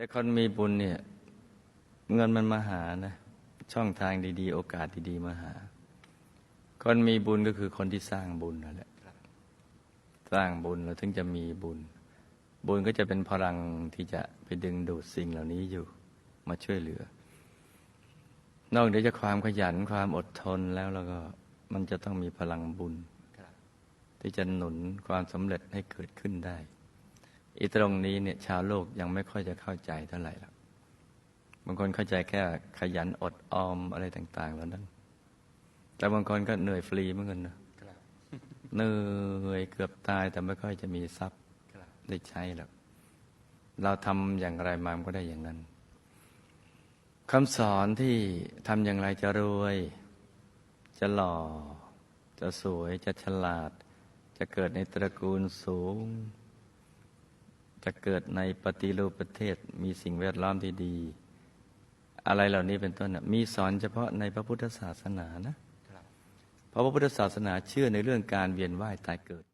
แต่คนมีบุญเนี่ย เงินมันมาหานะ ช่องทางดี ๆ โอกาสดี ๆ มาหา คนมีบุญก็คือคนที่สร้างบุญนั่นแหละสร้างบุญเราถึงจะมีบุญ บุญก็จะเป็นพลังที่จะไปดึงดูดสิ่งเหล่านี้อยู่ มาช่วยเหลือ นอกจากความขยันความอดทนแล้วแล้วก็มันจะต้องมีพลังบุญที่จะหนุนความสำเร็จให้เกิดขึ้นได้ อีตรงนี้เนี่ยชาวโลกยังไม่ค่อยจะเข้าใจเท่าไหร่หรอกบางคนเข้าใจแค่ขยันอดออมอะไรต่างๆแล้วนั้น แต่บางคนก็เหนื่อยฟรีเหมือนกันนะเหนื่อยเกือบตายแต่ไม่ค่อยจะมีทรัพย์ได้ใช้หรอกเราทำอย่างไรมามันก็ได้อย่างนั้นคำสอนที่ทำอย่างไรจะรวย จะหล่อ จะสวย จะฉลาด จะเกิดในตระกูลสูง จะเกิดในปฏิรูปประเทศมีสิ่งแวดล้อมที่ดี อะไรเหล่านี้เป็นต้นน่ะมีสอนเฉพาะในพระพุทธศาสนานะเพราะพระพุทธศาสนาเชื่อในเรื่องการเวียนว่ายตายเกิด